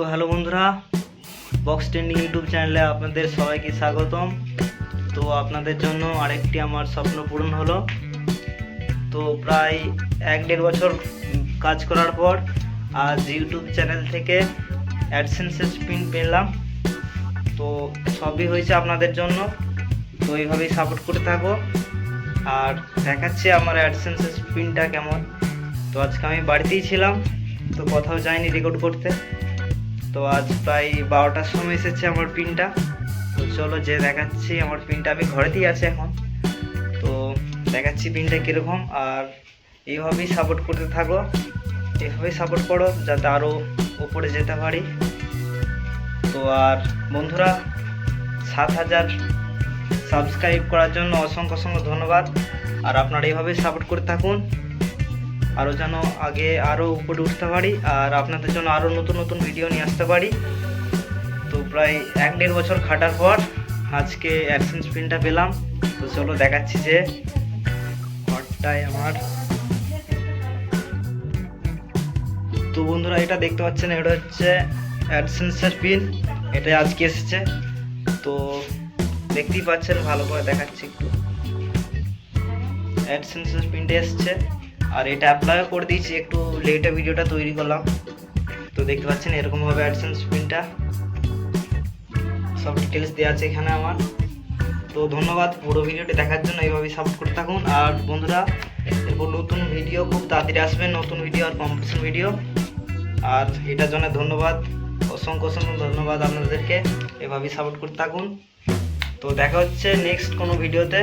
তো হ্যালো বন্ধুরা box trending YouTube চ্যানেলে আপনাদের সবাইকে স্বাগতম। তো আপনাদের জন্য আরেকটি আমার স্বপ্ন পূরণ হলো। তো প্রায় এক দেড় বছর কাজ করার পর আজ ইউটিউব চ্যানেল থেকে অ্যাডসেন্সের পিন পেলাম। তো সবই হয়েছে আপনাদের জন্য। তো এইভাবেই সাপোর্ট করে থাকো। আর দেখাচ্ছি আমার অ্যাডসেন্সের পিনটা কেমন। তো আজকে আমি বাড়িতেই ছিলাম, তো কোথাও যাইনি রেকর্ড করতে। তো আজ প্রায় বারোটার সময় এসেছে আমার পিনটা। তো চলো যে দেখাচ্ছি, আমার পিনটা আমি ঘরেতেই আছে এখন। তো দেখাচ্ছি পিনটা কীরকম, আর এইভাবেই সাপোর্ট করতে থাকো। এভাবেই সাপোর্ট করো, যাতে আরও উপরে যেতে পারি। তো আর বন্ধুরা, সাত হাজার সাবস্ক্রাইব করার জন্য অসংখ্য অসংখ্য ধন্যবাদ। আর আপনারা এইভাবেই সাপোর্ট করে থাকুন। আরও যেন আগে আরও উপরে উঠতে পারি, আর আপনাদের জন্য আরও নতুন নতুন ভিডিও নিয়ে আসতে পারি। তো প্রায় এক দেড় বছর খাটার পর আজকে অ্যাডসেন্স পিনটা পেলাম। তো চলো দেখাচ্ছি যে ঘরটায় আমার। তো বন্ধুরা, এটা দেখতে পাচ্ছেন, এটা হচ্ছে অ্যাডসেন্সের পিন এটা আজকে এসেছে। তো দেখতেই পাচ্ছেন, ভালো করে দেখাচ্ছি একটু। অ্যাডসেন্সের পিনটা এসছে। আর এটা অ্যাপ্লাইও করে দিয়েছি, একটু লেটে ভিডিওটা তৈরি করলাম। তো দেখতে পাচ্ছেন এরকম এরকমভাবে অ্যাডসেন্স পিনটা সব ডিটেলস দেওয়া আছে এখানে আমার। তো ধন্যবাদ, পুরো ভিডিওটি দেখার জন্য এইভাবেই সাপোর্ট করতে থাকুন। আর বন্ধুরা, এরপর নতুন ভিডিও খুব তাড়াতাড়ি আসবে নতুন ভিডিও আর কম্পিটিশন ভিডিও আর এটার জন্য ধন্যবাদ, অসংখ্য অসংখ্য ধন্যবাদ আপনাদেরকে। এভাবেই সাপোর্ট করতে থাকুন। তো দেখা হচ্ছে নেক্সট কোনো ভিডিওতে